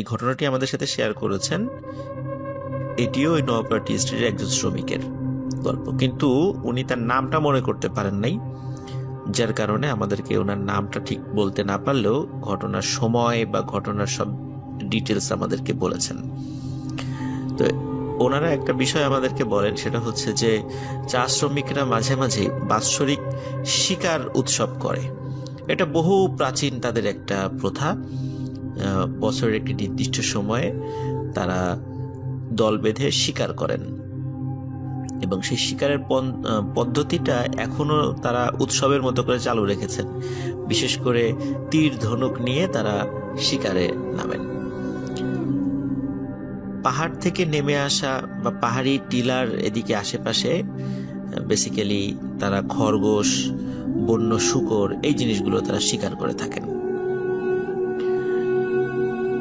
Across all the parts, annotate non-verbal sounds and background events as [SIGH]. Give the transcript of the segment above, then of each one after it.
এই ঘটনাটি আমাদের সাথে শেয়ার করেছেন। এটিও ওই নওপাড়া টি স্ট্রিটের একজন শ্রমিকের গল্প। কিন্তু উনি তার নামটা মনে করতে পারেন নাই, যার কারণে আমাদেরকে ওনার নামটা ঠিক বলতে না পারলেও ঘটনার সময় বা ঘটনার সব ডিটেলস আমাদেরকে বলেছেন। তো ওনারা একটা বিষয় আমাদেরকে বলেন, সেটা হচ্ছে যে চা শ্রমিকরা মাঝে মাঝে বাৎসরিক শিকার উৎসব করে। এটা বহু প্রাচীন তাদের একটা প্রথা। বছরের একটি নির্দিষ্ট সময়ে তারা দল বেঁধে শিকার করেন। এবং সেই শিকারের পদ্ধতিটা এখনও তারা উৎসবের মতো করে চালু রেখেছেন। বিশেষ করে তীর ধনুক নিয়ে তারা শিকারে নামেন। পাহাড় থেকে নেমে আসা বা পাহাড়ি টিলার এদিকে আশেপাশে বেসিক্যালি তারা খরগোশ, বন্য শুকর এই জিনিসগুলো তারা শিকার করে থাকেন।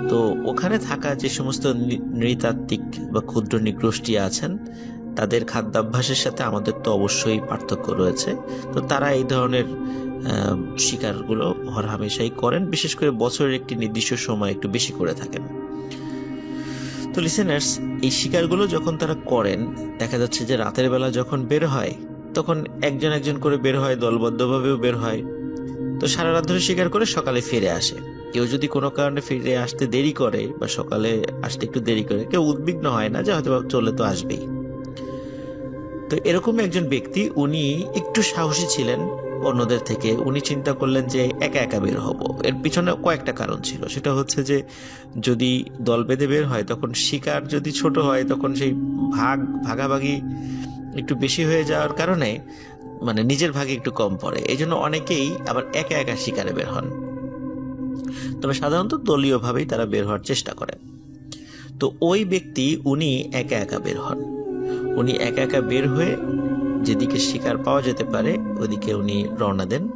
তো ওখানে থাকা যে সমস্ত নৃতাত্ত্বিক বা ক্ষুদ্র নিগোষ্ঠী আছেন, তাদের খাদ্যাভ্যাসের সাথে আমাদের তো অবশ্যই পার্থক্য রয়েছে। তো তারা এই ধরনের শিকারগুলো হরহামেশাই করেন, বিশেষ করে বছরের একটি নির্দিষ্ট সময় একটু বেশি করে থাকেন। তো লিসেনার্স এই শিকারগুলো যখন তারা করেন, দেখা যাচ্ছে যে রাতের বেলা যখন বের হয়, তখন একজন একজন করে বের হয়, দলবদ্ধভাবেও বের হয়। তো সারা রাত ধরে শিকার করে সকালে ফিরে আসে। কেউ যদি কোনো কারণে ফিরে আসতে দেরি করে বা সকালে আসতে একটু দেরি করে, কেউ উদ্বিগ্ন হয় না যে হয়তো চলে তো আসবেই। তো এরকম একজন ব্যক্তি, উনি একটু সাহসী ছিলেন অন্যদের থেকে। উনি চিন্তা করলেন যে একা একা বের হব। এর পিছনে কয়েকটা কারণ ছিল। সেটা হচ্ছে যে, যদি দল বেঁধে বের হয়, তখন শিকার যদি ছোট হয়, তখন সেই ভাগ, ভাগাভাগি একটু বেশি হয়ে যাওয়ার কারণে মানে নিজের ভাগে একটু কম পড়ে। এই জন্য অনেকেই আবার একা একা শিকারে বের হন। তবে সাধারণত দলীয়ভাবেই তারা বের হওয়ার চেষ্টা করে। তো ওই ব্যক্তি, উনি একা একা বের হন। উনি একা একা বের হয়ে যেদিকে শিকার পাওয়া যেতে পারে, ওদিকে উনি রওনা দেন।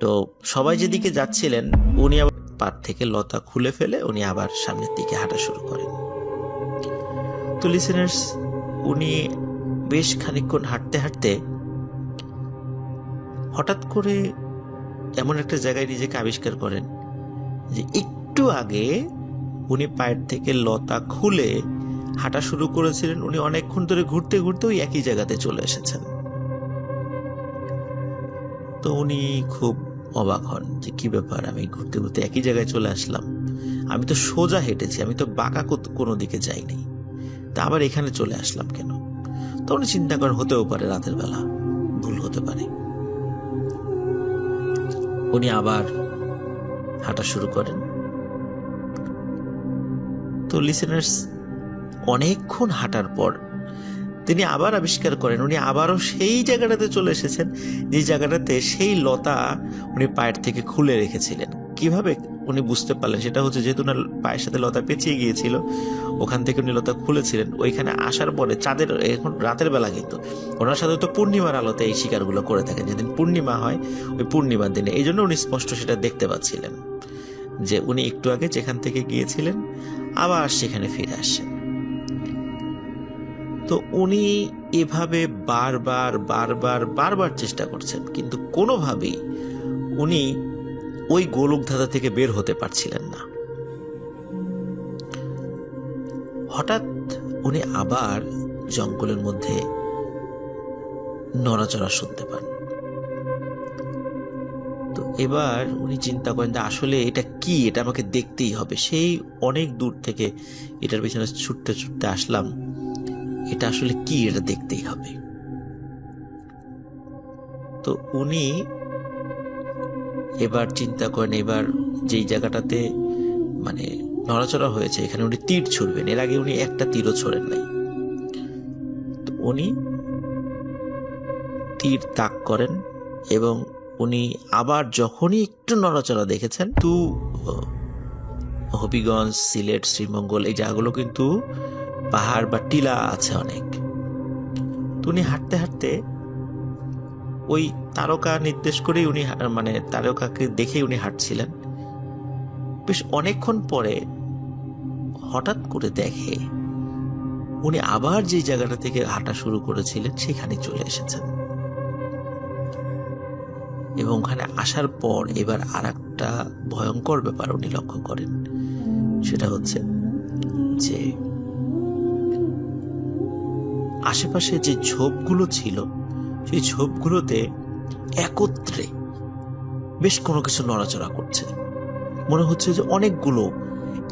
তো সবাই যেদিকে যাচ্ছিলেন, উনি আবার পাট থেকে লতা খুলে ফেলে উনি আবার সামনের দিকে হাঁটা শুরু করেন। তো লিসেনার্স উনি বেশ খানিকক্ষণ হাঁটতে হাঁটতে হঠাৎ করে এমন একটা জায়গায় নিজেকে আবিষ্কার করেন যে একটু আগে উনি পায়ের থেকে লতা খুলে হাঁটা শুরু করেছিলেন, উনি অনেকক্ষণ ধরে ঘুরতে ঘুরতে ওই একই জায়গাতে চলে এসেছেন। তো উনি খুব অবাক হন যে কি ব্যাপার, আমি ঘুরতে ঘুরতে একই জায়গায় চলে আসলাম। আমি তো সোজা হেঁটেছি, আমি তো বাঁকা কোনো দিকে যাইনি। তা আবার এখানে চলে আসলাম কেন? তো উনি চিন্তা করেন, হতেও পারে রাতের বেলা ভুল হতে পারে। উনি আবার হাঁটা শুরু করেন। তো লিসেনার্স অনেকক্ষণ হাঁটার পর তিনি আবার আবিষ্কার করেন, উনি আবারও সেই জায়গাটাতে চলে এসেছেন, যে জায়গাটাতে সেই লতা উনি পায়ের থেকে খুলে রেখেছিলেন। কীভাবে উনি বুঝতে পারলেন? সেটা হচ্ছে যেহেতু ওনার পায়ের সাথে লতা পেঁচিয়ে গিয়েছিল, ওখান থেকে উনি লতা খুলেছিলেন। ওইখানে আসার পরে চাঁদের, এখন রাতের বেলা কিন্তু ওনার সাথে তো পূর্ণিমার আলোতে এই শিকারগুলো করে থাকেন। যেদিন পূর্ণিমা হয়, ওই পূর্ণিমার দিনে। এই জন্য উনি স্পষ্ট সেটা দেখতে পাচ্ছিলেন। যে উনি একটু আগে যেখান থেকে গিয়েছিলেন, আবার সেখানে ফিরে আসেন। তো উনি এভাবে বারবার বারবার বারবার চেষ্টা করছেন, কিন্তু কোনোভাবেই উনি ওই গোলক ধাঁধা থেকে বের হতে পারছিলেন না। হঠাৎ উনি আবার জঙ্গলের মধ্যে নড়াচড়া শুনতে পান। তো এবার উনি চিন্তা করেন যে আসলে এটা কি? এটা আমাকে দেখতেই হবে। সেই অনেক দূর থেকে এটার পিছনে ছুটতে ছুটতে আসলাম। এটা আসলে কি? এটা দেখতেই হবে। তো উনি এবার চিন্তা করেন, এবার যেই জায়গাটাতে মানে নড়াচড়া হয়েছে, এখানে উনি তীর ছুড়বেন। এর আগে উনি একটা তীরও ছোড়েন নাই। তো উনি তীর তাক করেন এবং উনি আবার যখনই একটু নড়াচড়া দেখেছেন, তু হবিগঞ্জ, সিলেট, শ্রীমঙ্গল, এই জায়গাগুলো কিন্তু পাহাড় বা টিলা আছে অনেক। উনি হাঁটতে হাঁটতে ওই তারকা নির্দেশ করেই উনি মানে তারকাকে দেখেই উনি হাঁটছিলেন। বেশ অনেকক্ষণ পরে হঠাৎ করে দেখে উনি আবার যে জায়গাটা থেকে হাঁটা শুরু করেছিলেন, সেখানে চলে এসেছেন। এবং ওখানে আসার পর এবার আর একটা ভয়ঙ্কর ব্যাপার উনি লক্ষ্য করেন। সেটা হচ্ছে যে আশেপাশে যে ঝোপগুলো ছিল, সেই ঝোপগুলোতে একত্রে বেশ কোনো কিছু নড়াচড়া করছে। মনে হচ্ছে যে অনেকগুলো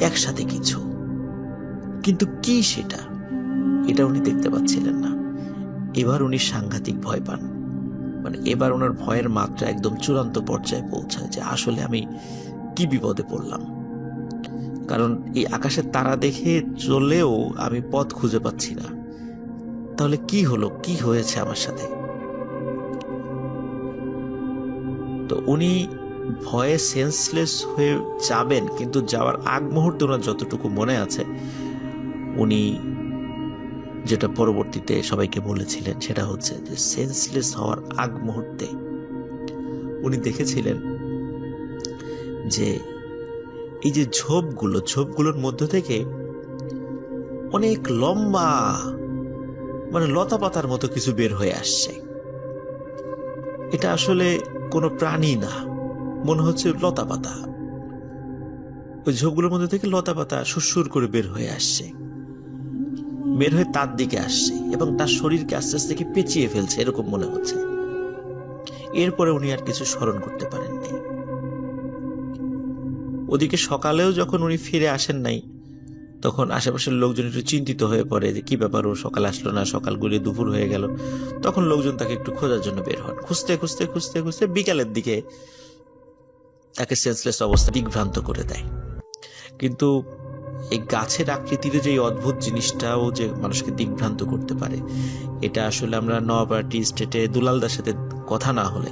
একসাথে কিছু। কিন্তু কি সেটা? এটা উনি দেখতে পাচ্ছিলেন না। এবার উনি সাংঘাতিক ভয় পান। মানে এবার ওনার ভয়ের মাত্রা একদম চূড়ান্ত পর্যায়ে পৌঁছায় যে আসলে আমি কি বিপদে পড়লাম। কারণ এই আকাশের তারা দেখে চলেও আমি পথ খুঁজে পাচ্ছি না। তাহলে কি হলো? কি হয়েছে আমার সাথে? তো উনি ভয়ে সেন্সলেস হয়ে যাবেন, কিন্তু যাওয়ার আগ মুহূর্তে ওনার যতটুকু মনে আছে, উনি যেটা পরবর্তীতে সবাইকে বলেছিলেন, সেটা হচ্ছে যে সেন্সলেস হওয়ার আগ মুহূর্তে উনি দেখেছিলেন যে এই যে ঝোপগুলো, ঝোপগুলোর মধ্য থেকে অনেক লম্বা মানে লতা পাতার মতো কিছু বের হয়ে আসছে। এটা আসলে কোনো প্রাণী না, মনে হচ্ছে লতা পাতা। ওই ঝোপগুলোর মধ্যে থেকে লতা পাতা সুরসুর করে বের হয়ে আসছে। বের হয়ে তার দিকে আসছে এবং তার শরীরকে আস্তে আস্তে পেঁচিয়ে ফেলছে, এরকম মনে হচ্ছে। এরপরে উনি আর কিছু স্মরণ করতে পারেননি। ওদিকে সকালেও যখন উনি ফিরে আসেন নাই, তখন আশেপাশের লোকজন একটু চিন্তিত হয়ে পড়ে যে কি ব্যাপার ও সকাল আসলো না, সকাল গড়িয়ে দুপুর হয়ে গেল। তখন লোকজন তাকে একটু খোঁজার জন্য বের হন। খুঁজতে খুঁজতে খুঁজতে খুঁজতে বিকালের দিকে তাকে সেন্সলেস অবস্থা দিগ্ভ্রান্ত করে দেয়। কিন্তু এই গাছের আকৃতির যে অদ্ভুত জিনিসটাও যে মানুষকে দিগ্ভ্রান্ত করতে পারে, এটা আসলে আমরা নবাবাটি স্টেটে দুলালদার সাথে কথা না হলে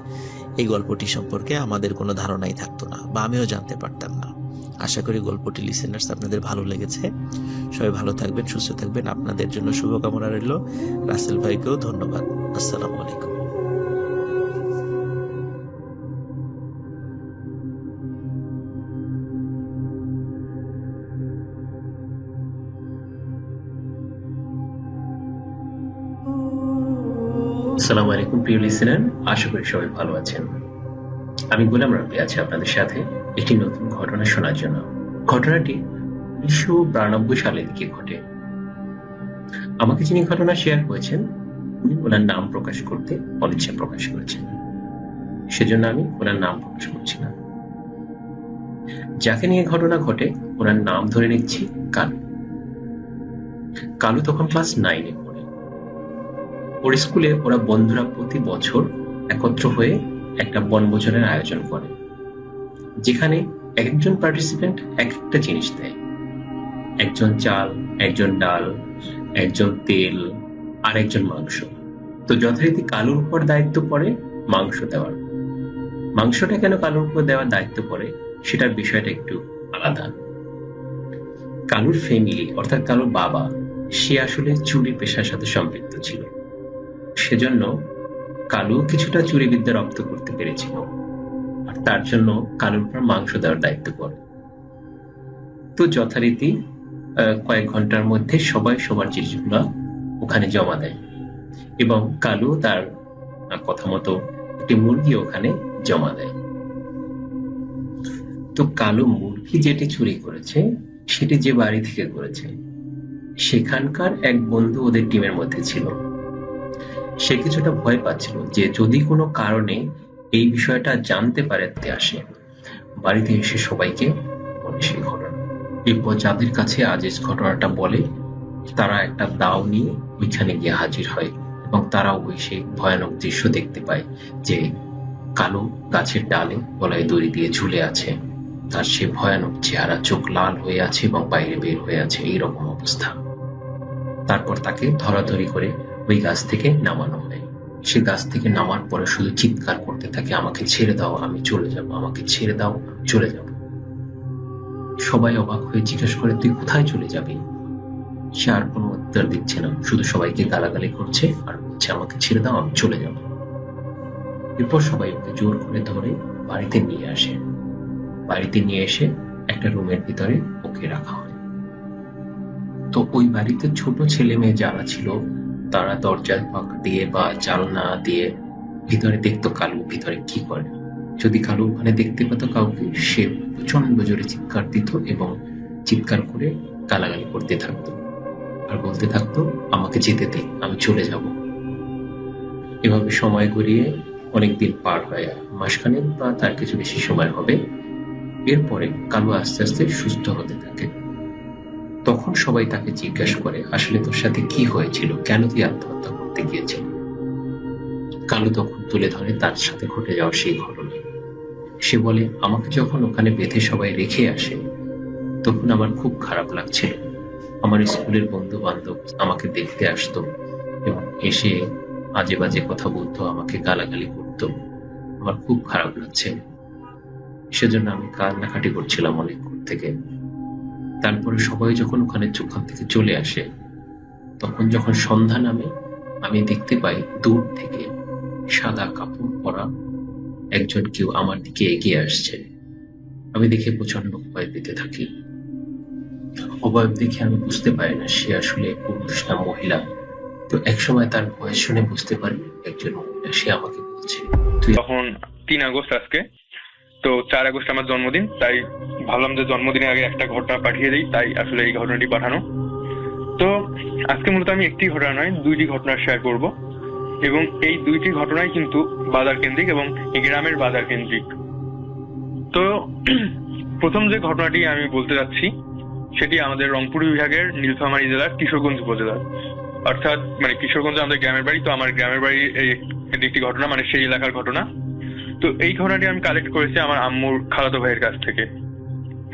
এই গল্পটি সম্পর্কে আমাদের কোনো ধারণাই থাকতো না বা আমিও জানতে পারতাম না। আশা করি গল্পটি লিসেনার্স আপনাদের ভালো লেগেছে। সবাই ভালো থাকবেন, সুস্থ থাকবেন। আপনাদের জন্য শুভকামনা রইল। রাসেল ভাইকেও ধন্যবাদ। আসসালামু আলাইকুম। আসসালামু আলাইকুম, প্রিয় লিসেনার আশা করি সবাই ভালো আছেন। আমি গোলাম রাব্বি, আছি আপনাদের সাথে একটি নতুন ঘটনা শোনার জন্য। ঘটনাটি উনিশশো বিরানব্বই সালের দিকে ঘটে। আমাকে যিনি ঘটনা শেয়ার করেছেন, উনি ওনার নাম প্রকাশ করতে অনিচ্ছা প্রকাশ করেছেন। সেজন্য আমি ওনার নাম প্রকাশ করছি না। যাকে নিয়ে ঘটনা ঘটে, ওনার নাম ধরে নিচ্ছি কালু। কালু তখন ক্লাস নাইনে ওর স্কুলে ওরা বন্ধুরা প্রতি বছর একত্র হয়ে একটা বনভোজনের আয়োজন করে, যেখানে একজন পার্টিসিপেন্ট এক একটা জিনিস দেয়। একজন চাল, একজন ডাল, একজন তেল আর একজন মাংস। তো যথারীতি কালুর উপর দায়িত্ব পড়ে মাংস দেওয়ার। মাংসটা কেন কালুর উপর দেওয়ার দায়িত্ব পড়ে সেটার বিষয়টা একটু আলাদা। কালুর ফ্যামিলি অর্থাৎ কালুর বাবা, সে আসলে চুরি পেশার সাথে সম্পৃক্ত ছিল। সেজন্য কালু কিছুটা চুরি বিদ্যা রপ্ত করতে পেরেছিল। আর তার জন্য কালুর উপর মাংস দেওয়ার দায়িত্ব পড়ে। তো যথারীতি কয়েক ঘণ্টার মধ্যে সবাই সবার জিনিসগুলো ওখানে জমা দেয় এবং কালু তার কথা মতো একটি মুরগি ওখানে জমা দেয়। তো কালু মুরগি যেটি চুরি করেছে, সেটি যে বাড়ি থেকে করেছে, সেখানকার এক বন্ধু ওদের টিমের মধ্যে ছিল। সে কিছুটা ভয় পাচ্ছিল যে যদি কোনো কারণে এই বিষয়টা জানতে পারে তে আসে। বাড়িতে এসে সবাইকে বলে সেই ঘটনা। এরপর যাদের কাছে আজিজ ঘটনাটা বলে, তারা একটা দাও নিয়ে ওইখানে গিয়ে হাজির হয় এবং তারা ওই সেই ভয়ানক দৃশ্য দেখতে পায় যে কালো গাছের ডালে গলায় দড়ি দিয়ে ঝুলে আছে। তার সে ভয়ানক চেহারা চোখ লাল হয়ে আছে এবং বাইরে বের হয়ে আছে এইরকম অবস্থা। তারপর তাকে ধরাধরি করে ওই গাছ থেকে নামানো হয় সে গাছ থেকে নামার পরে শুধু চিৎকার করতে থাকে, আমাকে ছেড়ে দাও, আমি চলে যাব, আমাকে ছেড়ে দাও, চলে যাব। সবাই অবাক হয়ে জিজ্ঞেস করে, তুই কোথায় চলে যাবি? সে আর কোনো উত্তর দিচ্ছে না, শুধু সবাইকে গালাগালি করছে আর বলছে, আমাকে ছেড়ে দাও, আমি চলে যাব। এরপর সবাই ওকে জোর করে ধরে বাড়িতে নিয়ে আসে। বাড়িতে নিয়ে এসে একটা রুমের ভিতরে ওকে রাখা হয়। তো ওই বাড়িতে ছোট ছেলে মেয়ে যারা ছিল তারা দরজার ফাঁক দিয়ে বা জানলা দিয়ে ভিতরে দেখতো কালু ভিতরে কি করে। যদি কালু ওখানে দেখতে পেত, কাউকে সে প্রচণ্ড জোরে চিৎকার দিত এবং চিৎকার করে গালাগালি করতে থাকতো। আর বলতে থাকতো, আমাকে যেতে দে, আমি চলে যাব। এভাবে সময় গড়িয়ে অনেকদিন পার হয়। মাসখানেক বা তার কিছু বেশি সময় হবে। এরপরে কালু আস্তে আস্তে সুস্থ হতে থাকে। তখন সবাই তাকে জিজ্ঞাসা করে, আসলে তোর সাথে কি হয়েছিল? কেন তুই আত্মহত্যা করতে গিয়েছিল? কালু তখন তুলে ধরে, তার সাথে ঘটে যাওয়া সেই ঘটনা। সে বলে, আমাকে যখন ওখানে বেঁধে সবাই রেখে আসে, তখন আমার খুব খারাপ লাগছিল আমার স্কুলের বন্ধু বান্ধব আমাকে দেখতে আসতো এবং এসে আজে বাজে কথা বলতো, আমাকে গালাগালি করতো। আমার খুব খারাপ লাগছে। সেজন্য আমি কান্নাকাটি করছিলাম অনেকক্ষণ থেকে। তারপরে সবাই যখন ওখানে ওখান থেকে চলে আসে, তখন যখন সন্ধ্যা নামে, আমি দেখতে পাই দূর থেকে সাদা কাপড় পরা একজন কেউ আমার দিকে এগিয়ে আসছে। আমি দেখে প্রচণ্ড ভয় পেতে থাকি। অবয়ব দেখে আমি বুঝতে পারি না সে আসলে পুরুষ না মহিলা। তো একসময় তার ভয়েস শুনে বুঝতে পারি, একজন মহিলা, সে আমাকে বলছে তখন তিন আগস্ট আজকে তো চার আগস্ট আমার জন্মদিন, তাই ভাবলাম যে জন্মদিনের আগে একটা ঘটনা পাঠিয়ে দিই, তাই আসলে এই ঘটনাটি পাঠানো। তো আজকে মূলত আমি একটি ঘটনা নয়, দুইটি ঘটনা শেয়ার করব। এবং এই দুইটি ঘটনাই কিন্তু বাজার কেন্দ্রিক এবং গ্রামের বাজার কেন্দ্রিক। তো [CLEARS THROAT] প্রথম যে ঘটনাটি আমি বলতে যাচ্ছি, সেটি আমাদের রংপুর বিভাগের নীলফামারী জেলার কিশোরগঞ্জ উপজেলার। অর্থাৎ মানে কিশোরগঞ্জ আমাদের গ্রামের বাড়ি, তো আমার গ্রামের বাড়ি এই এটি একটি ঘটনা মানে সেই এলাকার ঘটনা। তো এই ঘটনাটি আমি কালেক্ট করেছি আমার আম্মুর খালাতো ভাইয়ের কাছ থেকে।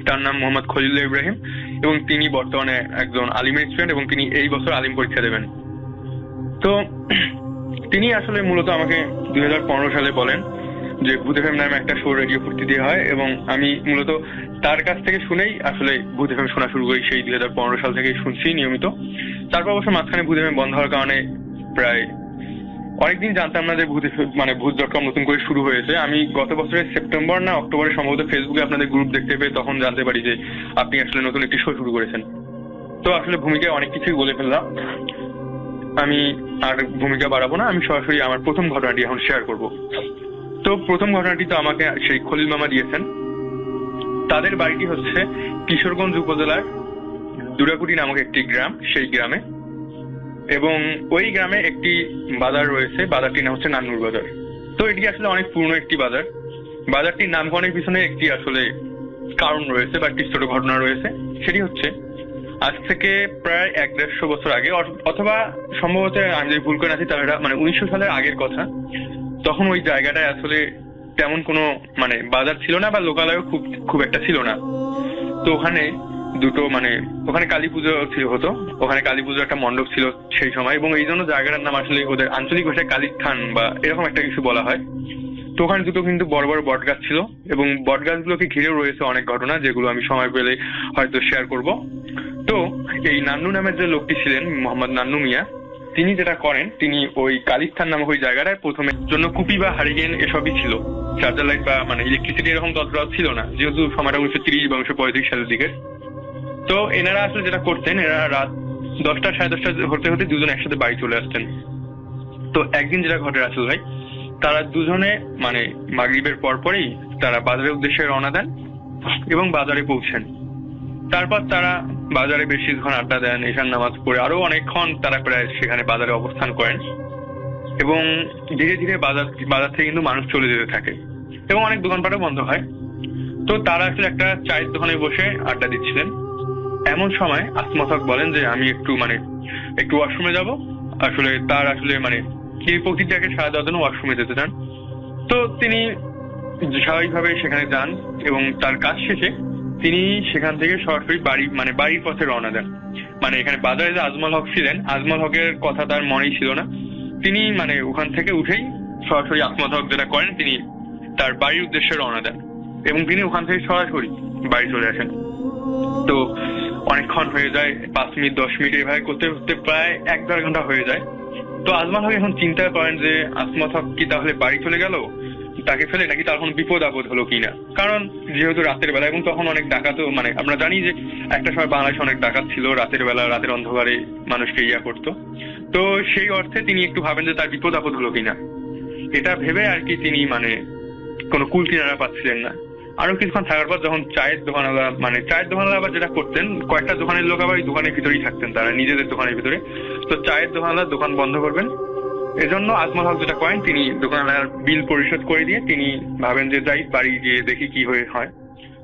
তার নাম মোহাম্মদ খলিলুল্লাহ ইব্রাহিম এবং তিনি বর্তমানে একজন আলিমের স্টুডেন্ট এবং তিনি এই বছর আলিম পরীক্ষা দেবেন। তো তিনি আসলে মূলত আমাকে দুই হাজার পনেরো সালে বলেন যে, ভূত এফএম নামে একটা শো রেডিও ফুর্তি দিয়ে হয় এবং আমি মূলত তার কাছ থেকে শুনেই আসলে ভূত এফএম শোনা শুরু করি সেই দুই হাজার পনেরো সাল থেকে শুনছি নিয়মিত। তারপর অবশ্য মাঝখানে ভূত এফএম বন্ধ হওয়ার কারণে প্রায় অনেকদিন জানতাম না যে ভূত মানে ভূত ডট কম নতুন করে শুরু হয়েছে। আমি গত বছরের সেপ্টেম্বর না অক্টোবরে সম্ভবত ফেসবুকে আপনাদের গ্রুপ দেখতে পেয়ে তখন জানতে পারি যে আপনি আসলে নতুন একটি শো শুরু করেছেন। তো আসলে ভূমিকায় অনেক কিছুই বলে ফেললাম। আমি আর ভূমিকা বাড়াবো না, আমি সরাসরি আমার প্রথম ঘটনাটি এখন শেয়ার করব। তো প্রথম ঘটনাটি তো আমাকে সেই খলিল মামা দিয়েছেন। তাদের বাড়িটি হচ্ছে কিশোরগঞ্জ উপজেলার দুরাকুটি নামক একটি গ্রাম, সেই গ্রামে। এবং ওই গ্রামে একটি বাজার রয়েছে, বাজারটির নাম হচ্ছে নান্নুর বাজার। তো এটি আসলে অনেক পুরনো একটি বাজার। বাজারটির নামকরণের পিছনে একটি আসলে কারণ রয়েছে বা একটি ছোট ঘটনা রয়েছে। সেটি হচ্ছে, আজ থেকে প্রায় এক দেড়শো বছর আগে, অথ- অথবা সম্ভবত আমি যদি ভুল করে আছি, তাহলে মানে উনিশশো সালের আগের কথা। তখন ওই জায়গাটায় আসলে তেমন কোনো মানে বাজার ছিল না বা লোকালয়ও খুব খুব একটা ছিল না। তো ওখানে দুটো মানে ওখানে কালী পুজো হতো। ওখানে কালী পুজোর একটা মণ্ডপ ছিল সেই সময়, এবং এই জন্য জায়গাটার নাম আসলে ওদের আঞ্চলিক ভাষায় কালীর থান বা এরকম একটা কিছু বলা হয়। তো ওখানে দুটো কিন্তু বড় বড় বট গাছ ছিল, এবং বট গাছগুলোকে ঘিরেও রয়েছে অনেক ঘটনা, যেগুলো আমি সময় পেলে হয়তো শেয়ার করব। তো এই নান্নু নামের যে লোকটি ছিলেন, মোহাম্মদ নান্নু মিয়া, তিনি যেটা করেন, তিনি ওই কালিস্থান নামক ওই জায়গাটায় প্রথমে জন্য কুপি বা হারিকেন এসবই ছিল। চার্জার লাইট বা মানে ইলেকট্রিসিটি এরকম ততটাও ছিল না, যেহেতু সময়টা উনিশশো তিরিশ বা উনিশশো পঁয়ত্রিশ সালের দিকে। তো এনারা আসলে যেটা করতেন এনারা রাত দশটা, সাড়ে দশটা হতে হতে দুজন একসাথে বাড়ি চলে আসতেন। তো একদিন যেটা ঘটে আসল ভাই, তারা দুজনে মানে মাগরিবের পর পরেই তারা বাজারের উদ্দেশ্যে রওনা দেন এবং বাজারে পৌঁছেন। তারপর তারা বাজারে বেশিক্ষণ আড্ডা দেন এশার নামাজ পড়ে, আরও অনেকক্ষণ তারা প্রায় সেখানে বাজারে অবস্থান করেন এবং ধীরে ধীরে বাজার বাজার থেকে কিন্তু মানুষ চলে যেতে থাকে এবং অনেক দোকানপাটও বন্ধ হয়। তো তারা আসলে একটা চায়ের দোকানে বসে আড্ডা দিচ্ছিলেন। এমন সময় আসমাথক বলেন যে আমি একটু মানে একটু ওয়াশরুমে যাব। আসলে তার আসলে মানে এই প্রতিটাকে সারা দেওয়ার জন্য ওয়াশরুমে যেতে চান। তো তিনি স্বাভাবিকভাবে সেখানে যান এবং তার কাজ শেষে তিনি সেখান থেকে সরাসরি বাড়ি মানে বাড়ির পথে রওনা দেন। মানে এখানে বাজারে যে আজমল হক ছিলেন, আজমল হকের কথা তার মনেই ছিল না। তিনি মানে ওখান থেকে উঠেই সরাসরি হক যেটা করেন, তিনি তার বাড়ির উদ্দেশ্যে রওনা দেন এবং তিনি ওখান থেকে সরাসরি বাড়ি চলে আসেন। তো অনেকক্ষণ হয়ে যায়, পাঁচ মিনিট, দশ মিনিট এভাবে করতে করতে প্রায় এক দেড় ঘণ্টা হয়ে যায়। তো আজমান হক এখন চিন্তা করেন যে আসমত হক কি তাহলে বাড়ি চলে গেল? তাকে ফেলে নাকি তার কোনো বিপদ আপদ হলো কিনা? কারণ যেহেতু রাতের বেলা এবং তখন অনেক ডাকাতও মানে আমরা জানি যে একটা সময় বাংলাদেশে অনেক ডাকাত ছিল, রাতের বেলা, রাতের অন্ধকারে মানুষকে ইয়া করতো। তো সেই অর্থে তিনি একটু ভাবেন যে তার বিপদ আপদ হলো কিনা। এটা ভেবে আর কি তিনি মানে কোনো কুল কিনারা পাচ্ছিলেন না। আরও কিছুক্ষণ থাকার পর যখন চায়ের দোকানওয়ালা মানে চায়ের দোকানওয়ালা আবার যেটা করতেন, কয়েকটা দোকানের লোক আবার ওই দোকানের ভিতরেই থাকতেন তারা, নিজেদের দোকানের ভিতরে। তো চায়ের দোকানওয়ালা দোকান বন্ধ করবেন। এজন্য আজমল হক যেটা করেন, তিনি দোকানওয়ালার বিল পরিশোধ করে দিয়ে তিনি ভাবেন যে যাই, বাড়ি গিয়ে দেখি কি হয়ে হয়।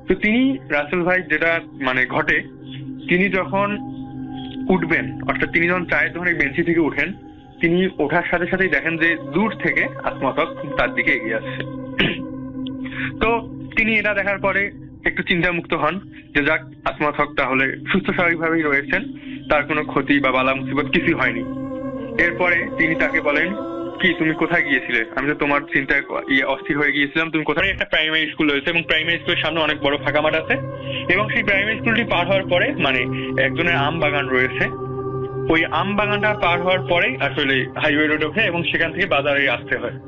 তো তিনি, রাসেল ভাই যেটা মানে ঘটে, তিনি যখন উঠবেন, অর্থাৎ তিনি যখন চায়ের দোকানের বেঞ্চি থেকে উঠেন, তিনি ওঠার সাথে সাথেই দেখেন যে দূর থেকে আসমত হক তার দিকে এগিয়ে আসছে। তো তিনি এটা দেখার পরে একটু চিন্তামুক্ত হন যে যাক, আসমত হক তাহলে সুস্থ স্বাভাবিকভাবেই রয়েছেন, তার কোনো ক্ষতি বা বালা মুসিবত কিছুই হয়নি। এরপরে তিনি তাকে বলেন, কি, তুমি কোথায় গিয়েছিলে? আমি তো তোমার চিন্তায় ইয়ে অস্থির হয়ে গিয়েছিলাম, তুমি কোথায় একটা প্রাইমারি স্কুল রয়েছে এবং প্রাইমারি স্কুলের সামনে অনেক বড় ফাঁকা মাঠ আছে। এবং সেই প্রাইমারি স্কুলটি পার হওয়ার পরে মানে একজনের আম বাগান রয়েছে। ওই আম বাগানটা পার হওয়ার পরেই আসলে হাইওয়ে রোড ওঠে এবং সেখান থেকে বাজারে আসতে হয়।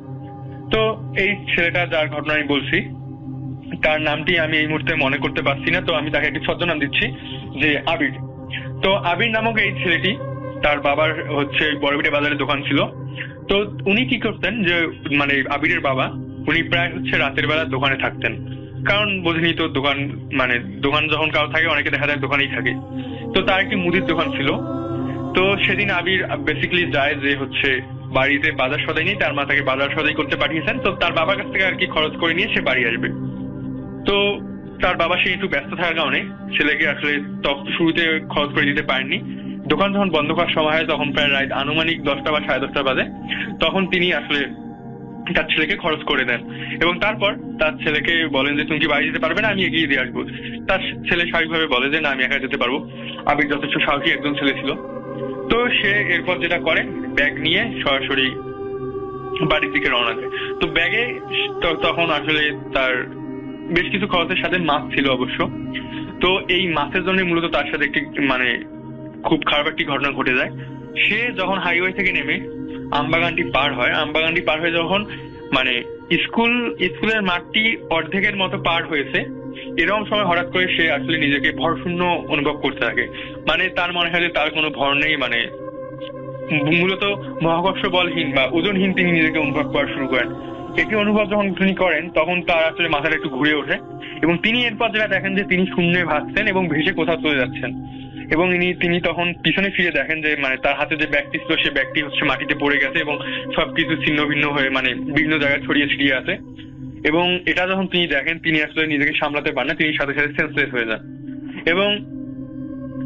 তো এই ছেলেটা যার ঘটনা আমি বলছি তার নামটি আমি এই মুহূর্তে মনে করতে পারছি না, তো আমি তাকে একটি ছদ্মনাম দিচ্ছি যে আবির। তো আবির নামক এই ছেলেটি, তার বাবার হচ্ছে বড়বিটে বাজারে দোকান ছিল। তো উনি কি করতেন যে মানে আবিরের বাবা, উনি প্রায় হচ্ছে রাতের বেলা দোকানে থাকতেন। কারণ বোঝেনি তো দোকান মানে দোকান যখন কারও থাকে, অনেকে দেখা যায় দোকানেই থাকে। তো তার একটি মুদির দোকান ছিল। তো সেদিন আবির বেসিক্যালি যায় যে হচ্ছে বাড়িতে বাজার সদাই নেই, তার মা তাকে বাজার সদাই করতে পাঠিয়েছেন। তো তার বাবার কাছ থেকে আর কি খরচ করে নিয়ে সে বাড়ি আসবে। তো তার বাবা সে একটু ব্যস্ত থাকার কারণে ছেলেকে আসলে শুরুতে খরচ করে দিতে পারেননি। দোকান যখন বন্ধ করার সময় হয়, তখন প্রায় রাত আনুমানিক দশটা বা সাড়ে দশটা বাজে, তখন তিনি আসলে তার ছেলেকে খরচ করে দেন এবং তারপর তার ছেলেকে বলেন যে, তুমি কি বাড়ি যেতে পারবে না? আমি এগিয়ে দিয়ে আসব। তার ছেলে স্বাভাবিকভাবে বলে যে, না, আমি একা যেতে পারব। আবির যথেষ্ট সাহসী একজন ছেলে ছিল। তো সে এরপর যেটা করে, ব্যাগ নিয়ে সরাসরি বাড়ির দিকে রওনা দেয়। তো ব্যাগে তখন আসলে তার বেশ কিছু খরচের সাথে মাছ ছিল অবশ্য। তো এই মাছের জন্য মূলত তার সাথে একটি মানে খুব খারাপ একটি ঘটনা ঘটে যায়। সে যখন হাইওয়ে থেকে নেমে আমবাগানটি পার হয়, আমবাগানটি পার হয়ে যখন মানে স্কুল, স্কুলের মাঠটি অর্ধেকের মতো পার হয়েছে, এরকম সময় হঠাৎ করে সে আসলে নিজেকে ভরশূন্য অনুভব করতে থাকে। মানে তার মনে হয় যে তার কোনো ভর নেই মানে মূলত মহাকর্ষ বলহীন বা ওজনহীন তিনি নিজেকে অনুভব করা শুরু করেন। এটি অনুভব যখন তিনি করেন, তখন তার আসলে মাথাটা একটু ঘুরে ওঠে। এবং তিনি এরপর যেটা দেখেন যে তিনি শূন্যে ভাসছেন এবং ভেসে কোথাও চলে যাচ্ছেন। এবং ইনি, তিনি তখন পিছনে ফিরে দেখেন যে মানে তার হাতে যে ব্যাগটি ছিল, সে ব্যাগটি হচ্ছে মাটিতে পড়ে গেছে এবং সবকিছু ছিন্ন ভিন্ন হয়ে মানে বিভিন্ন জায়গায় ছড়িয়ে ছিটিয়ে আছে। এবং এটা যখন তিনি দেখেন, তিনি আসলে নিজেকে সামলাতে পারেন না, তিনি সাথে সাথে সেন্সলেস হয়ে যান। এবং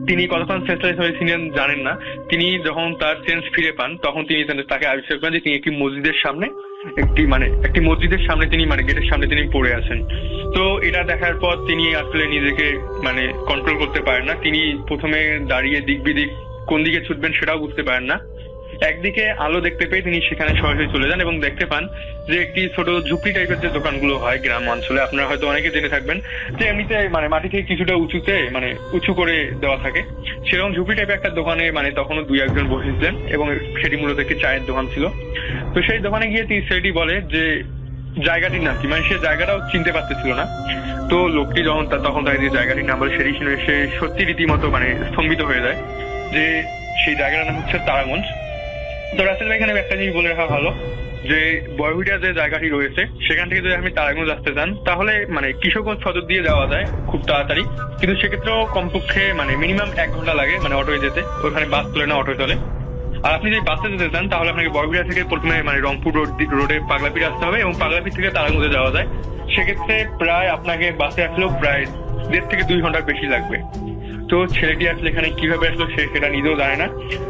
তিনি কতক্ষণ সেন্সলেস হয়েছিলেন জানেন না। তিনি যখন তার সেন্স ফিরে পান, তখন তিনি তাকে আবিষ্কার করেন যে তিনি একটি মসজিদের সামনে একটি মানে একটি মসজিদের সামনে তিনি মানে গেটের সামনে তিনি পড়ে আছেন। তো এটা দেখার পর তিনি আসলে নিজেকে মানে কন্ট্রোল করতে পারেন না। তিনি প্রথমে দাঁড়িয়ে দিক বিদিক কোন দিকে ছুটবেন সেটাও বুঝতে পারেন না। একদিকে আলো দেখতে পেয়ে তিনি সেখানে সরাসরি চলে যান এবং দেখতে পান যে একটি ছোট ঝুপড়ি টাইপের যে দোকানগুলো হয় গ্রাম অঞ্চলে। আপনারা হয়তো অনেকে জেনে থাকবেন যে এমনিতে মানে মাটি থেকে কিছুটা উঁচুতে মানে উঁচু করে দেওয়া থাকে। সেরকম ঝুপড়ি টাইপের একটা দোকানে মানে তখনও দুই একজন বসেছিলেন এবং সেটি মূলত একটি চায়ের দোকান ছিল। তো সেই দোকানে গিয়ে সেটি বলে যে জায়গাটির নাম কি মানে সে জায়গাটাও চিনতে পারতেছিল না। তো লোকটি যখন তখন যে জায়গাটির নাম বলে সেটি শুনে সে সত্যি রীতিমতো মানে স্তম্ভিত হয়ে যায় যে সেই জায়গাটার নাম হচ্ছে তারাগঞ্জ। তো রাসেল ভাই এখানে একটা জিনিস বলে রাখা ভালো, যে বয়ভিটা যে জায়গাটি রয়েছে, সেখান থেকে যদি আপনি তারাগঞ্জ আসতে চান, তাহলে মানে কিশোরগঞ্জ সদর দিয়ে যাওয়া যায় খুব তাড়াতাড়ি। কিন্তু সেক্ষেত্রেও কমপক্ষে মানে মিনিমাম এক ঘণ্টা লাগে মানে অটোয় যেতে। ওখানে বাস চলে না অটোয় চলে। আর আপনি যদি বাসে যেতে চান, তাহলে আপনাকে বয়ভিটা থেকে প্রথমে মানে রংপুর রোড রোডে পাগলাপিট আসতে হবে এবং পাগলাপিট থেকে তারাগঞ্জে যাওয়া যায়। সেক্ষেত্রে প্রায় আপনাকে বাসে আসলেও প্রায় দেড় থেকে দুই ঘণ্টার বেশি লাগবে। তো ছেলেটি আসলে এখানে কীভাবে আসলো সে সেটা নিজেও জানে না।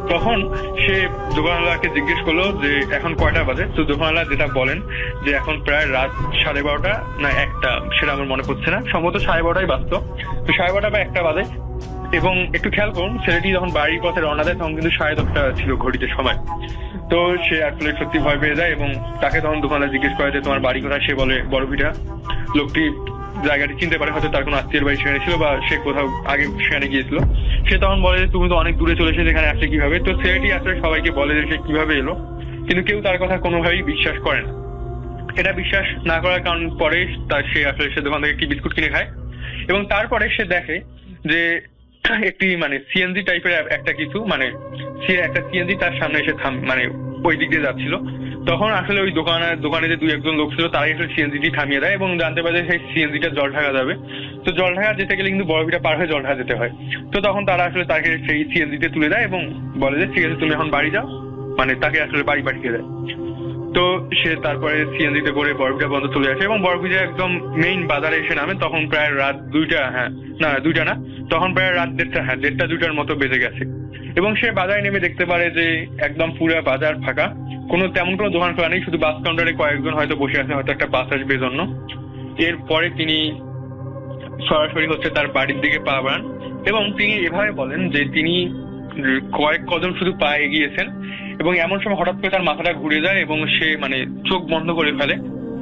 তখন সে দোকানওয়ালাকে জিজ্ঞেস করল যে, এখন কয়টা বাজে? তো দোকানওয়ালা যেটা বলেন যে, এখন প্রায় রাত সাড়ে বারোটা না একটা সেটা আমার মনে পড়ছে না। সম্ভবত সাড়ে বারোটাই বাজত। তো সাড়ে বারোটা বা একটা বাজে। এবং একটু খেয়াল করুন, ছেলেটি যখন বাড়ির পথে রওনা দেয়, তখন কিন্তু সাড়ে দশটা ছিল ঘড়িতে সময়। তো সে আসলে সত্যি ভয় পেয়ে যায় এবং তাকে তখন দোকানদার জিজ্ঞেস করে যে, তোমার বাড়ি কোথায়? সে বলে, বড় ভিটা। লোকটি জায়গাটি চিনতে পারে, হয়তো তার কোনো আত্মীয়ের বাড়ি সেখানে ছিল বা সে কোথাও আগে সেখানে গিয়েছিল। সে তখন বলে যে, তুমি তো অনেক দূরে চলে এসেছ, এখানে আসলে কীভাবে? তো ছেলেটি আসলে সবাইকে বলে যে, সে কীভাবে এলো? কিন্তু কেউ তার কথা কোনোভাবেই বিশ্বাস করে না। এটা বিশ্বাস না করার কারণ পরে তার সে আসলে সে দোকান থেকে একটি বিস্কুট কিনে খায়। এবং তারপরে সে দেখে যে একটি মানে সিএনজি টাইপের একটা কিছু মানে সে একটা সিএনজি তার সামনে এসে থাম মানে ওই দিক দিয়ে যাচ্ছিল। তখন আসলে ওই দোকানের দোকানে যে দুই একজন লোক ছিল, তারাই আসলে সিএনজিটি থামিয়ে দেয় এবং জানতে পারে সেই সিএনজিটা জল ঢাকা যাবে। তো জল ঢাকা যেতে গেলে কিন্তু বড়বিটা পার হয়ে জল ঢাকা যেতে হয়। তো তখন তারা আসলে তাকে সেই সিএনজিতে তুলে দেয় এবং বলে যে, ঠিক আছে, তুমি এখন বাড়ি যাও। মানে তাকে আসলে বাড়ি পাঠিয়ে দেয়। তো সে তারপরে সিএনজিতে করে বরফিটা পর্যন্ত চলে আসে এবং বরফিটা একদম মেইন বাজারে এসে নামে, তখন প্রায় রাত দুইটা হ্যাঁ না, দুইটা না, তখন প্রায় রাত দেড়টা হ্যাঁ দেড়টা দুইটার মতো বেজে গেছে। এবং সে বাজারে নেমে দেখতে পারে যে একদম পুরো বাজার ফাঁকা, কোনো তেমন কোনো দোকান খোলা নেই, শুধু বাস কাউন্টারে কয়েকজন হয়তো বসে আছে, হয়তো একটা বাস আসবে জন্য এরপরে তিনি সরাসরি হচ্ছে তার বাড়ির দিকে পা বাড়ান এবং তিনি এভাবে বলেন যে তিনি কয়েক কদম শুধু পা এগিয়েছেন এবং এমন সময় হঠাৎ করে তার মাথাটা ঘুরে যায় এবং সে মানে চোখ বন্ধ করে ফেলে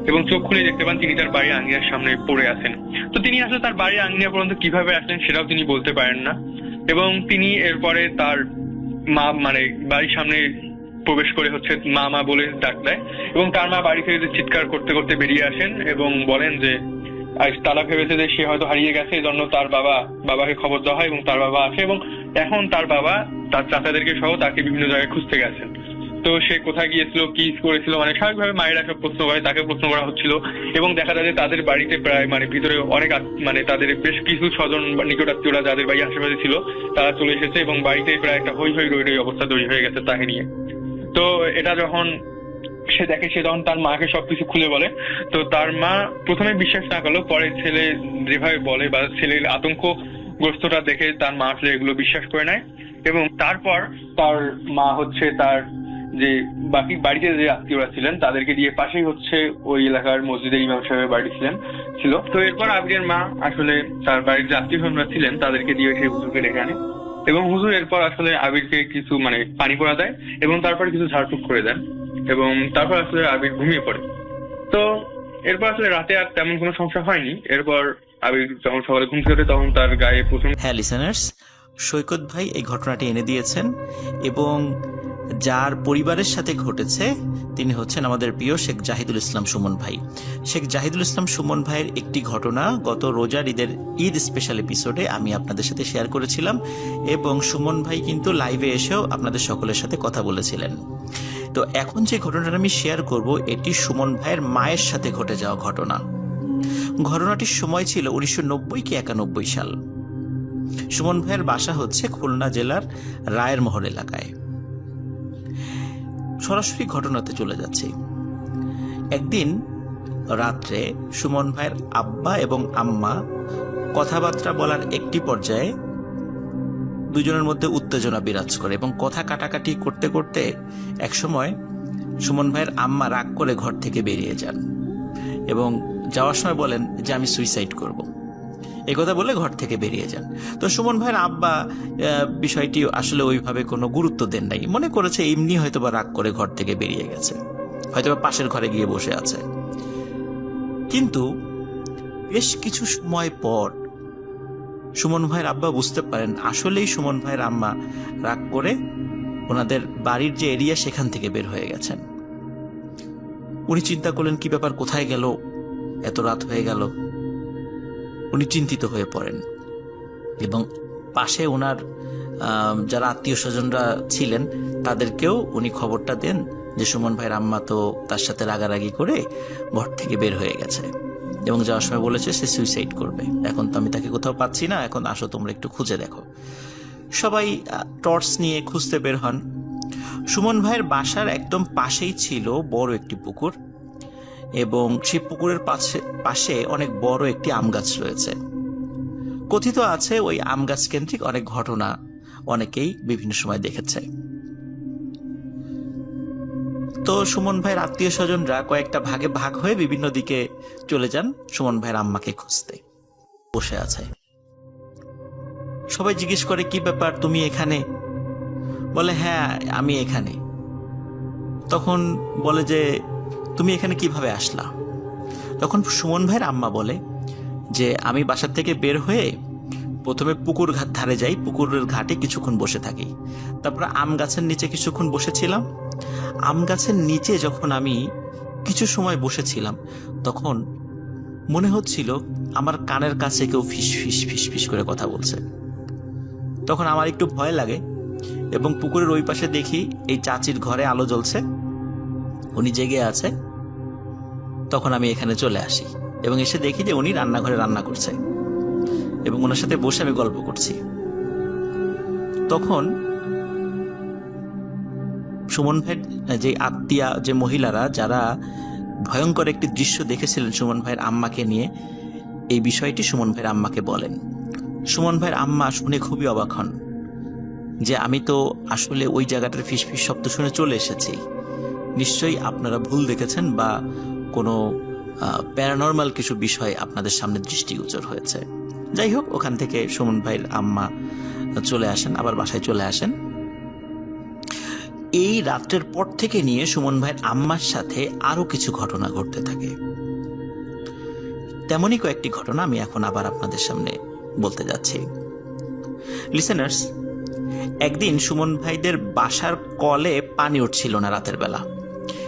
এবং চোখ খুলে দেখতে পান তিনি তার বাড়ির আঙ্গিনার সামনে পড়ে আছেন। তো তিনি আসলে তার বাড়ির আঙ্গিনা পর্যন্ত কীভাবে আসলেন সেটাও তিনি বলতে পারেন না এবং তিনি এরপরে তার মা মানে বাড়ির সামনে প্রবেশ করে হচ্ছে মা মা বলে ডাক দেয় এবং তার মা বাড়ি থেকে চিৎকার করতে করতে বেরিয়ে আসেন এবং বলেন যে তারা ভেবেছে যে সে হয়তো হারিয়ে গেছে এই জন্য তার বাবা, বাবাকে খবর দেওয়া হয় এবং তার বাবা আসে এবং এখন তার বাবা, তার চাচাদেরকে সহ তাকে বিভিন্ন জায়গায় খুঁজতে গেছেন। তো সে কোথায় গিয়েছিল, কি করেছিল মানে স্বাভাবিকভাবে মায়েরা সব প্রশ্ন করে, তাকে প্রশ্ন করা হচ্ছিল। এবং দেখা যায় যে তাদের বাড়িতে প্রায় মানে ভিতরে অনেক মানে তাদের বেশ কিছু স্বজন নিকটাত্মীয়রা যাদের বাড়ি আশেপাশে ছিল, তারা চলে এসেছে এবং বাড়িতে প্রায় একটা হই হই রই রই অবস্থা তৈরি হয়ে গেছে তাকে নিয়ে। তো এটা যখন সে দেখে, সে তখন তার মাকে সবকিছু খুলে বলে। তো তার মা প্রথমে বিশ্বাস না করল পরে ছেলে যেভাবে বলে বা ছেলের আতঙ্কগ্রস্তটা দেখে তার মা আসলে এগুলো বিশ্বাস করে নেয় এবং তারপর তার মা হচ্ছে তার যে বাকি বাড়িতে যে আত্মীয়রা ছিলেন, তাদেরকে দিয়ে পাশেই হচ্ছে ওই এলাকার মসজিদের ইমাম সাহেবের বাড়ি ছিলেন, ছিল। তো এরপর আবিরের মা আসলে তার বাড়ির যে আত্মীয় স্বজনরা ছিলেন, তাদেরকে দিয়ে সেই হুজুরকে ডেকে আনে এবং হুজুর এরপর আসলে আবিরকে কিছু মানে পানি পড়া দেয় এবং তারপর কিছু ঝাড়ফুঁক করে দেন এবং তারপর আসলে আবির ঘুমিয়ে পড়ে। তো এরপর আসলে রাতে আর তেমন কোনো সমস্যা হয়নি। এরপর আবির যখন সকালে ঘুম থেকে তখন তার গায়ে প্রথম হ্যাঁ লিসেনার্স সৈকত ভাই এই ঘটনাটি এনে দিয়েছেন এবং যার পরিবারের সাথে ঘটেছে, তিনি হচ্ছেন আমাদের প্রিয় শেখ জাহিদুল ইসলাম সুমন ভাই। শেখ জাহিদুল ইসলাম সুমন ভাইয়ের একটি ঘটনা গত রোজার ঈদের ঈদ স্পেশাল এপিসোডে আমি আপনাদের সাথে শেয়ার করেছিলাম এবং সুমন ভাই কিন্তু লাইভে এসেও আপনাদের সকলের সাথে কথা বলেছিলেন। তো এখন যে ঘটনাটা আমি শেয়ার করব, এটি সুমন ভাইয়ের মায়ের সাথে ঘটে যাওয়া ঘটনা। ঘটনাটির সময় ছিল উনিশশো নব্বই কি একানব্বই সাল। সুমন ভাইয়ের বাসা হচ্ছে খুলনা জেলার রায়েরমহল এলাকায়। সরাসরি ঘটনাতে চলে যাচ্ছে। একদিন রাত্রে সুমন ভাইয়ের আব্বা এবং আম্মা কথাবার্তা বলার একটি পর্যায়ে দুজনের মধ্যে উত্তেজনা বিরাজ করে এবং কথা কাটাকাটি করতে করতে একসময় সুমন ভাইয়ের আম্মা রাগ করে ঘর থেকে বেরিয়ে যান এবং যাওয়ার সময় বলেন যে আমি সুইসাইড করব। কথা বলে ঘর থেকে বেরিয়ে যান। তো সুমন ভাইয়ের আব্বা বিষয়টি আসলে ওইভাবে কোনো গুরুত্ব দেন নাই। মনে করেছে এমনি হয়তো বা রাগ করে ঘর থেকে বেরিয়ে গেছে। হয়তো বা পাশের ঘরে গিয়ে বসে আছে। কিন্তু বেশ কিছু সময় পর সুমন ভাইয়ের আব্বা বুঝতে পারেন, আসলেই সুমন ভাইয়ের আম্মা রাগ করে ওনাদের বাড়ির যে এরিয়া সেখান থেকে বের হয়ে গেছেন। উনি চিন্তা করলেন, কি ব্যাপার, কোথায় গেল? এত রাত হয়ে গেল। উনি চিন্তিত হয়ে পড়েন। এবং পাশে ওনার যারা আত্মীয় স্বজনরা ছিলেন, তাদেরকেও উনি খবরটা দেন যে সুমন ভাইয়ের আম্মা তো তার সাথে রাগারাগি করে ঘর থেকে বের হয়ে গেছে। এবং যাওয়ার সময় বলেছে, সে সুইসাইড করবে। এখন তো আমি তাকে কোথাও পাচ্ছি না, এখন আসো তোমরা একটু খুঁজে দেখো। সবাই টর্চ নিয়ে খুঁজতে বের হন। সুমন ভাইয়ের বাসার একদম পাশেই ছিল বড় একটি পুকুর। এবং সেই পুকুরের পাশে পাশে অনেক বড় একটি আম গাছ রয়েছে। কথিত আছে ওই আম গাছ কেন্দ্রিক অনেক ঘটনা অনেকেই বিভিন্ন সময় দেখেছে। তো সুমন ভাইয়ের আত্মীয় স্বজনরা কয়েকটা ভাগে ভাগ হয়ে বিভিন্ন দিকে চলে যান সুমন ভাইয়ের আম্মাকে খুঁজতে। বসে আছে। সবাই জিজ্ঞেস করে, কি ব্যাপার? তুমি এখানে? বলে হ্যাঁ আমি এখানে। তখন বলে যে তুমি এখানে কীভাবে আসলা? তখন সুমন ভাইয়ের আম্মা বলে যে, আমি বাসার থেকে বের হয়ে প্রথমে পুকুর ঘাট ধারে যাই, পুকুরের ঘাটে কিছুক্ষণ বসে থাকি। তারপর আম গাছের নিচে কিছুক্ষণ বসেছিলাম। আম গাছের নিচে যখন আমি কিছু সময় বসেছিলাম, তখন মনে হচ্ছিল আমার কানের কাছে কেউ ফিস ফিস ফিস ফিস করে কথা বলছে। তখন আমার একটু ভয় লাগে এবং পুকুরের ওই পাশে দেখি এই চাচির ঘরে আলো জ্বলছে। উনি জেগে আছে। তখন আমি এখানে চলে আসি এবং এসে দেখি যে উনি রান্নাঘরে রান্না করছে এবং ওনার সাথে বসে আমি গল্প করছি। তখন সুমন ভাইয়ের যে আত্মীয়া, যে মহিলারা, যারা ভয়ঙ্কর একটি দৃশ্য দেখেছিলেন সুমন ভাইয়ের আম্মাকে নিয়ে, এই বিষয়টি সুমন ভাইয়ের আম্মাকে বলেন। সুমন ভাইয়ের আম্মা শুনে খুবই অবাক হন যে আমি তো আসলে ওই জায়গাটার ফিস ফিস শব্দ শুনে চলে এসেছি। নিশ্চয়ই আপনারা ভুল দেখেছেন বা কোনো প্যারানর্মাল কিছু বিষয় আপনাদের সামনে দৃষ্টিগোচর হয়েছে। যাই হোক, ওখান থেকে সুমন ভাইয়ের আম্মা চলে আসেন, আবার বাসায় চলে আসেন। এই রাত্রের পর থেকে নিয়ে সুমন ভাইয়ের আম্মার সাথে আরও কিছু ঘটনা ঘটতে থাকে। তেমনই কয়েকটি ঘটনা আমি এখন আবার আপনাদের সামনে বলতে যাচ্ছি। লিসেনার্স একদিন সুমন ভাইদের বাসার কলে পানি উঠছিল না রাতের বেলা।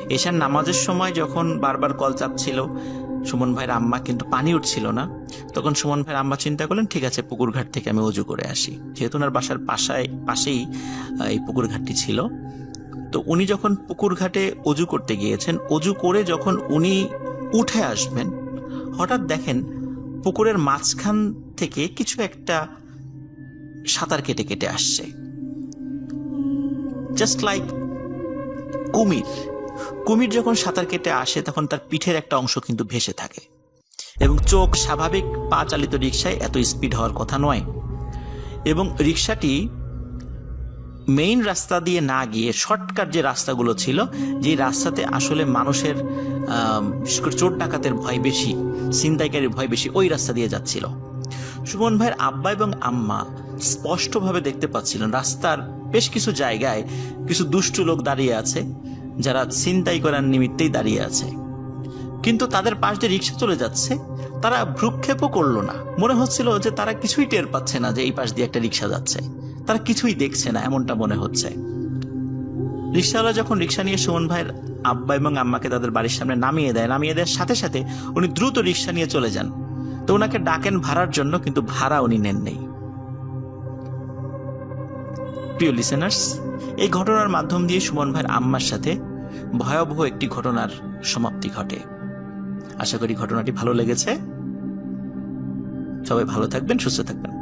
এশার নামাজের সময় যখন বারবার কল চাপছিল, সুমন ভাইয়ের আম্মা কিন্তু পানি উঠছিল না। তখন সুমন ভাইয়ের আম্মা চিন্তা করলেন, ঠিক আছে, পুকুর ঘাট থেকে আমি অজু করে আসি। যেহেতু ওনার বাসার পাশায়, পাশেই এই পুকুর ঘাটটি ছিল। তো উনি যখন পুকুর ঘাটে অজু করতে গিয়েছেন, অজু করে যখন উনি উঠে আসবেন, হঠাৎ দেখেন পুকুরের মাঝখান থেকে কিছু একটা সাঁতার কেটে কেটে আসছে। জাস্ট লাইক কুমির। কুমির যখন সাঁতার কেটে আসে, তখন তার পিঠের একটা অংশ কিন্তু ভেসে থাকে। এবং চোখ স্বাভাবিক পা চালিত রিক্সায় এত স্পিড হওয়ার কথা নয়। এবং রিক্সাটি মেইন রাস্তা দিয়ে না গিয়ে শর্টকাট যে রাস্তাগুলো ছিল, যে রাস্তাতে আসলে মানুষের চোর ডাকাতের ভয় বেশি, ছিনতাইকারীর ভয় বেশি, ওই রাস্তা দিয়ে যাচ্ছিল। সুমন ভাইয়ের আব্বা এবং আম্মা স্পষ্টভাবে দেখতে পাচ্ছিলেন রাস্তার বেশ কিছু জায়গায় কিছু দুষ্টু লোক দাঁড়িয়ে আছে। যারা ছিনতাই করার নিমিত্তেই দাঁড়িয়ে আছে। কিন্তু তাদের পাশ দিয়ে রিক্সা চলে যাচ্ছে, তারা ভ্রুক্ষেপও করল না। মনে হচ্ছিল যে তারা কিছুই টের পাচ্ছে না যে এই পাশ দিয়ে একটা রিক্সা যাচ্ছে। তারা কিছুই দেখছে না, এমনটা মনে হচ্ছে। রিক্সাওয়ালা যখন রিক্সা নিয়ে সুমন ভাইয়ের আব্বা এবং আম্মাকে তাদের বাড়ির সামনে নামিয়ে দেয়, নামিয়ে দেওয়ার সাথে সাথে উনি দ্রুত রিক্সা নিয়ে চলে যান। তো ওনাকে ডাকেন ভাড়ার জন্য, কিন্তু ভাড়া উনি নেন নেই প্রিয় লিসেনার্স এই ঘটনার মাধ্যম দিয়ে সুমন ভাইয়ের আম্মার সাথে ভয়াবহ একটি ঘটনার সমাপ্তি ঘটে। আশা করি ঘটনাটি ভালো লেগেছে। সবাই ভালো থাকবেন, সুস্থ থাকবেন।